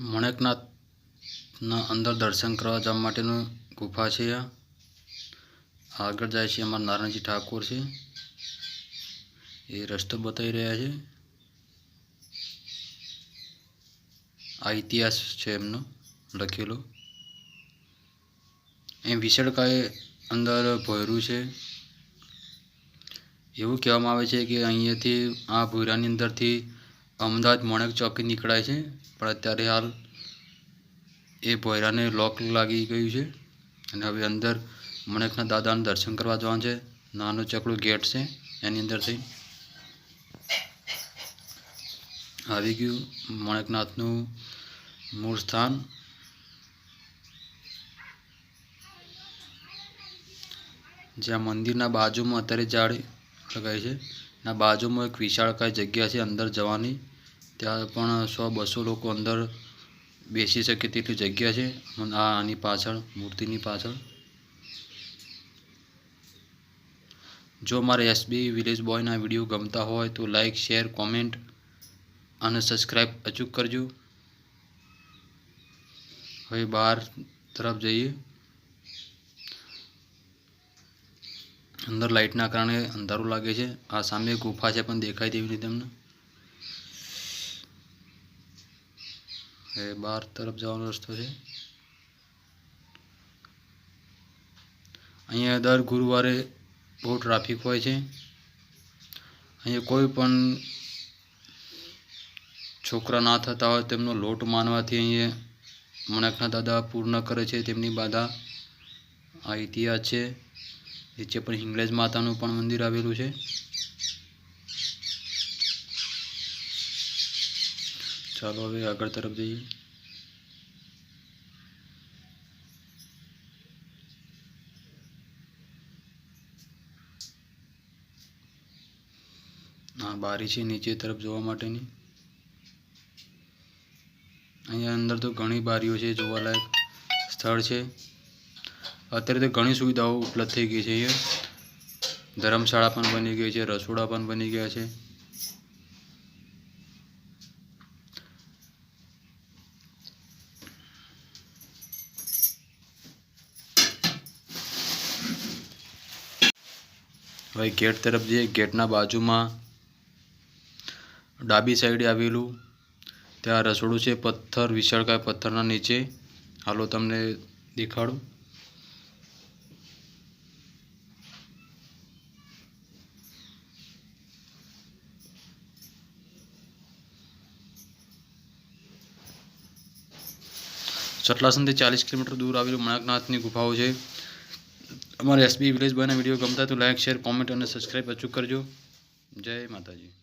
મણેકનાથના અંદર દર્શન કરવા જવા માટેનું ગુફા છે આગળ જાય છે અમારા નારાયણજી ઠાકોર છે. એ રસ્તો બતાવી રહ્યા છે. આ ઇતિહાસ છે એમનો લખેલો. એ વિશાળકાય અંદર ભોયરું છે. એવું કહેવામાં આવે છે કે અહીંયાથી આ ભોયરાની અંદરથી અમદાવાદ મોણેક ચોકી નીકળાય છે, પણ અત્યારે હાલ એ ભોયરાને લોક લાગી ગયું છે. અને હવે અંદર મણેકના દાદાને દર્શન કરવા જવાનું છે. નાનો ચકડો ગેટ છે, એની અંદર થઈ આવી ગયું મણેકનાથનું મૂળ સ્થાન. જ્યાં મંદિરના બાજુમાં અત્યારે ઝાડ લગાય છે. ના બાજુમાં એક વિશાળકાય જગ્યા છે અંદર જવાની. ત્યાં પણ સો બસો લોકો અંદર બેસી શકે તેટલી જગ્યા છે. આની પાછળ, મૂર્તિની પાછળ. જો મારે એસબી વિલેજ બોયના વીડિયો ગમતા હોય તો લાઈક, શેર, કોમેન્ટ અને સબસ્ક્રાઈબ અચૂક કરજો. હવે બહાર તરફ જઈએ. અંદર લાઇટના કારણે અંધારું લાગે છે. આ સામે ગુફા છે પણ દેખાય તેવી નહીં તમને. હવે બહાર તરફ જવાનો રસ્તો છે. અહીંયા દર ગુરુવારે બહુ ટ્રાફિક હોય છે. અહીંયા કોઈ પણ છોકરા ના થતા હોય તેમનો લોટ માનવાથી અહીંયા મણકના દાદા પૂર્ણ કરે છે. તેમની બાધા આ ઇતિહાસ છે. નીચે પણ હિંગળેજ માતાનું પણ મંદિર આવેલું છે. ચાલો હવે આગળ તરફ જઈએ. આ બારી છે નીચે તરફ જોવા માટેની. અહીંયા અંદર તો ઘણી બારીઓ છે, જોવાલાયક સ્થળ છે. અત્યારે તો ઘણી સુવિધાઓ ઉપલબ્ધ થઈ ગઈ છે અહીંયા. ધર્મશાળા પણ બની ગઈ છે, રસોડા પણ બની ગયા છે. હવે ગેટ તરફ જઈએ. ગેટના બાજુમાં ડાબી સાઈડે આવેલું. ત્યાં રસોડું છે, પથ્થર, વિશાળકાય પથ્થરના નીચે. હાલો, તમને દેખાડું. સટલાસનથી ચાલીસ કિલોમીટર દૂર આવેલું મણાકનાથની ગુફાઓ છે. અમારે એસબી વિલેજ બોયના વીડિયો ગમતા તો લાઇક શેર કોમેન્ટ અને સબસ્ક્રાઈબ અચૂક કરજો. જય માતાજી.